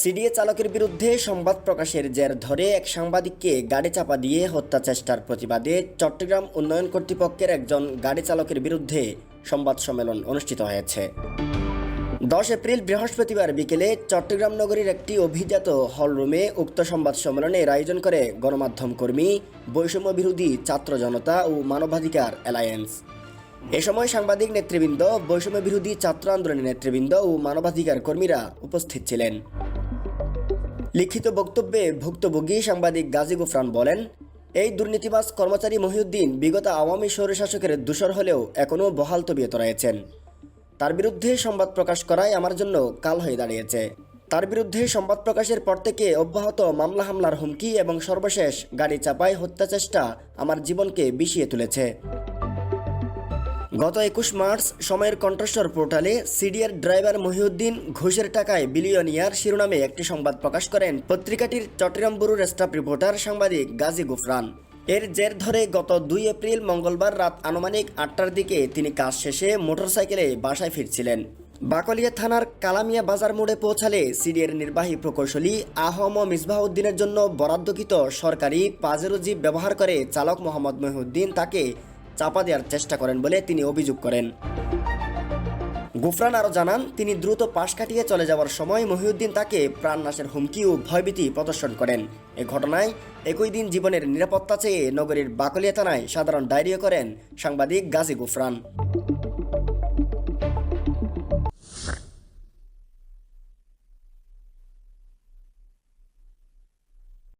CDA চালকের বিরুদ্ধে সংবাদ প্রকাশের জের ধরে এক সাংবাদিককে গাড়ি চাপা দিয়ে হত্যা চেষ্টার প্রতিবাদে চট্টগ্রাম উন্নয়ন কর্তৃপক্ষের একজন গাড়ি চালকের বিরুদ্ধে সংবাদ সম্মেলন অনুষ্ঠিত হয়েছে। দশ এপ্রিল বৃহস্পতিবার বিকেলে চট্টগ্রাম নগরীর একটি অভিজাত হলরুমে উক্ত সংবাদ সম্মেলনের আয়োজন করে গণমাধ্যম কর্মী বৈষম্য বিরোধী ছাত্র জনতা ও মানবাধিকার অ্যালায়েন্স। এ সময় সাংবাদিক নেতৃবৃন্দ, বৈষম্য বিরোধী ছাত্র আন্দোলনের নেতৃবৃন্দ ও মানবাধিকার কর্মীরা উপস্থিত ছিলেন। লিখিত বক্তব্যে ভুক্তভোগী সাংবাদিক গাজী গুফরান বলেন, এই দুর্নীতিবাজ কর্মচারী মহিউদ্দিন বিগত আওয়ামী স্বৈরশাসকের দূষর হলেও এখনও বহাল তবিয়ত রয়েছেন। তার বিরুদ্ধে সংবাদ প্রকাশ করাই আমার জন্য কাল হয়ে দাঁড়িয়েছে। তার বিরুদ্ধে সংবাদ প্রকাশের পর থেকে অব্যাহত মামলা হামলার হুমকি এবং সর্বশেষ গাড়ি চাপায় হত্যা চেষ্টা আমার জীবনকে বিষিয়ে তুলেছে। গত একুশ মার্চ সময়ের কণ্ঠস্বর পোর্টালে সিডিআর ড্রাইভার মহিউদ্দিন ঘুষের টাকায় বিলিয়নিয়ার শিরোনামে একটি সংবাদ প্রকাশ করেন পত্রিকাটির চট্টগ্রাম ব্যুরোর স্টাফ রিপোর্টার সাংবাদিক গাজী গুফরান। এর জের ধরে গত দুই এপ্রিল মঙ্গলবার রাত আনুমানিক আটটার দিকে তিনি কাজ শেষে মোটরসাইকেলে বাসায় ফিরছিলেন। বাকলিয়া থানার কালামিয়া বাজার মোড়ে পৌঁছালে সিডিএর নির্বাহী প্রকৌশলী আহম মিসবাহউদ্দিনের জন্য বরাদ্দকৃত সরকারি পাজেরো জিপ ব্যবহার করে চালক মোহাম্মদ মহিউদ্দিন তাকে চাপা দেওয়ার চেষ্টা করেন বলে তিনি অভিযোগ করেন। গুফরান আরও জানান, তিনি দ্রুত পাশ কাটিয়ে চলে যাওয়ার সময় মহিউদ্দিন তাকে প্রাণনাশের হুমকি ও ভয়ভীতি প্রদর্শন করেন। এ ঘটনায় একই দিন জীবনের নিরাপত্তা চেয়ে নগরীর বাকলিয়া থানায় সাধারণ ডায়েরিও করেন সাংবাদিক গাজী গুফরান।